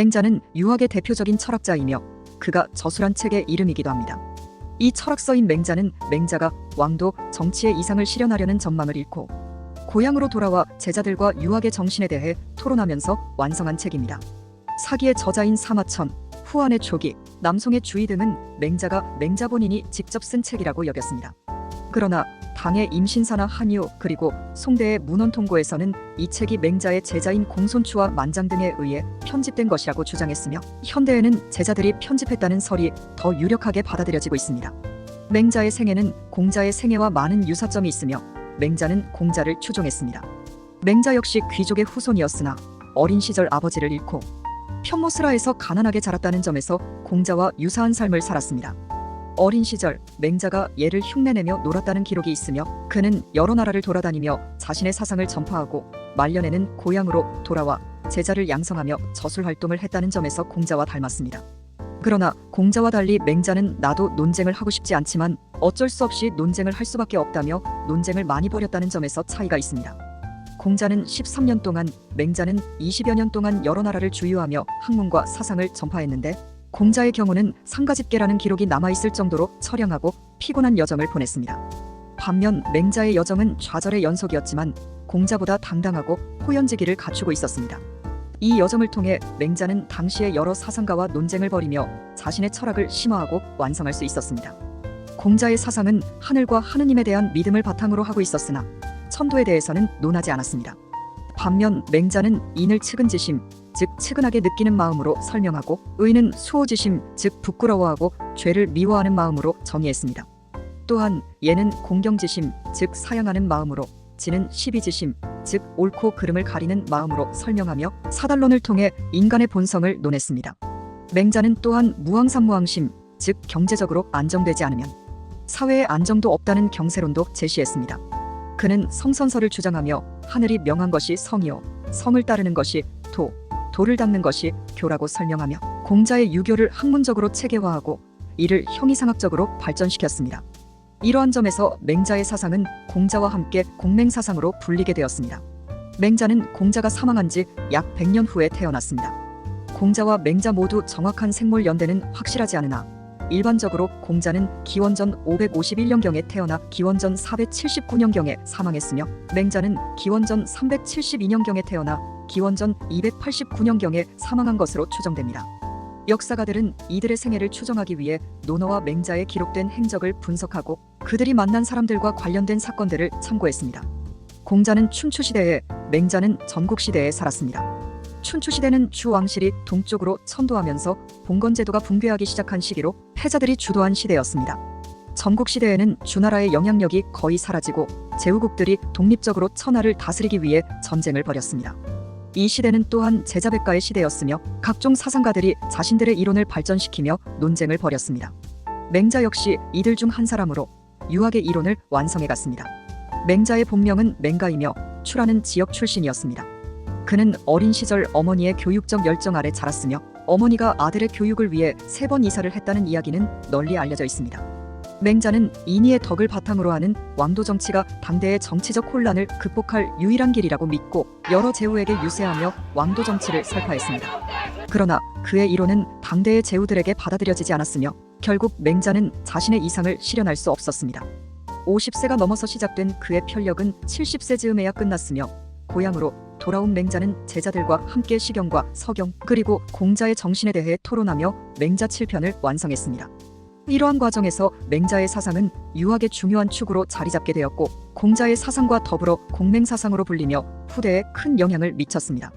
맹자는 유학의 대표적인 철학자이며 그가 저술한 책의 이름이기도 합니다. 이 철학서인 맹자는 맹자가 왕도 정치의 이상을 실현하려는 전망을 잃고 고향으로 돌아와 제자들과 유학의 정신에 대해 토론하면서 완성한 책입니다. 사기의 저자인 사마천, 후안의 초기, 남송의 주의 등은 맹자가 맹자 본인이 직접 쓴 책이라고 여겼습니다. 그러나 당의 임신사나 한유 그리고 송대의 문헌통고에서는 이 책이 맹자의 제자인 공손추와 만장 등에 의해 편집된 것이라고 주장했으며 현대에는 제자들이 편집했다는 설이 더 유력하게 받아들여지고 있습니다. 맹자의 생애는 공자의 생애와 많은 유사점이 있으며 맹자는 공자를 추종했습니다. 맹자 역시 귀족의 후손이었으나 어린 시절 아버지를 잃고 편모스라에서 가난하게 자랐다는 점에서 공자와 유사한 삶을 살았습니다. 어린 시절 맹자가 얘를 흉내내며 놀았다는 기록이 있으며 그는 여러 나라를 돌아다니며 자신의 사상을 전파하고 말년에는 고향으로 돌아와 제자를 양성하며 저술 활동을 했다는 점에서 공자와 닮았습니다. 그러나 공자와 달리 맹자는 나도 논쟁을 하고 싶지 않지만 어쩔 수 없이 논쟁을 할 수밖에 없다며 논쟁을 많이 벌였다는 점에서 차이가 있습니다. 공자는 13년 동안 맹자는 20여 년 동안 여러 나라를 주유하며 학문과 사상을 전파했는데 공자의 경우는 상가집계라는 기록이 남아있을 정도로 처량하고 피곤한 여정을 보냈습니다. 반면 맹자의 여정은 좌절의 연속이었지만 공자보다 당당하고 호연지기를 갖추고 있었습니다. 이 여정을 통해 맹자는 당시의 여러 사상가와 논쟁을 벌이며 자신의 철학을 심화하고 완성할 수 있었습니다. 공자의 사상은 하늘과 하느님에 대한 믿음을 바탕으로 하고 있었으나 천도에 대해서는 논하지 않았습니다. 반면 맹자는 인을 측은지심, 즉 측은하게 느끼는 마음으로 설명하고 의는 수호지심, 즉 부끄러워하고 죄를 미워하는 마음으로 정의했습니다. 또한 예는 공경지심, 즉 사양하는 마음으로 지는 시비지심, 즉 옳고 그름을 가리는 마음으로 설명하며 사달론을 통해 인간의 본성을 논했습니다. 맹자는 또한 무항삼무항심, 즉 경제적으로 안정되지 않으면 사회에 안정도 없다는 경세론도 제시했습니다. 그는 성선설을 주장하며 하늘이 명한 것이 성이요 성을 따르는 것이 도 도를 닦는 것이 교라고 설명하며 공자의 유교를 학문적으로 체계화하고 이를 형이상학적으로 발전시켰습니다. 이러한 점에서 맹자의 사상은 공자와 함께 공맹사상으로 불리게 되었습니다. 맹자는 공자가 사망한 지 약 100년 후에 태어났습니다. 공자와 맹자 모두 정확한 생몰 연대는 확실하지 않으나 일반적으로 공자는 기원전 551년경에 태어나 기원전 479년경에 사망했으며 맹자는 기원전 372년경에 태어나 기원전 289년경에 사망한 것으로 추정됩니다. 역사가들은 이들의 생애를 추정하기 위해 논어와 맹자의 기록된 행적을 분석하고 그들이 만난 사람들과 관련된 사건들을 참고했습니다. 공자는 춘추시대에, 맹자는 전국시대에 살았습니다. 춘추시대는 주왕실이 동쪽으로 천도하면서 봉건제도가 붕괴하기 시작한 시기로 패자들이 주도한 시대였습니다. 전국시대에는 주나라의 영향력이 거의 사라지고 제후국들이 독립적으로 천하를 다스리기 위해 전쟁을 벌였습니다. 이 시대는 또한 제자백가의 시대였으며 각종 사상가들이 자신들의 이론을 발전시키며 논쟁을 벌였습니다. 맹자 역시 이들 중 한 사람으로 유학의 이론을 완성해 갔습니다. 맹자의 본명은 맹가이며 추라는 지역 출신이었습니다. 그는 어린 시절 어머니의 교육적 열정 아래 자랐으며 어머니가 아들의 교육을 위해 세 번 이사를 했다는 이야기는 널리 알려져 있습니다. 맹자는 인의의 덕을 바탕으로 하는 왕도 정치가 당대의 정치적 혼란을 극복할 유일한 길이라고 믿고 여러 제후에게 유세하며 왕도 정치를 설파했습니다. 그러나 그의 이론은 당대의 제후들에게 받아들여지지 않았으며 결국 맹자는 자신의 이상을 실현할 수 없었습니다. 50세가 넘어서 시작된 그의 편력은 70세 즈음에야 끝났으며 고향으로 돌아온 맹자는 제자들과 함께 시경과 서경 그리고 공자의 정신에 대해 토론하며 맹자 7편을 완성했습니다. 이러한 과정에서 맹자의 사상은 유학의 중요한 축으로 자리 잡게 되었고 공자의 사상과 더불어 공맹 사상으로 불리며 후대에 큰 영향을 미쳤습니다.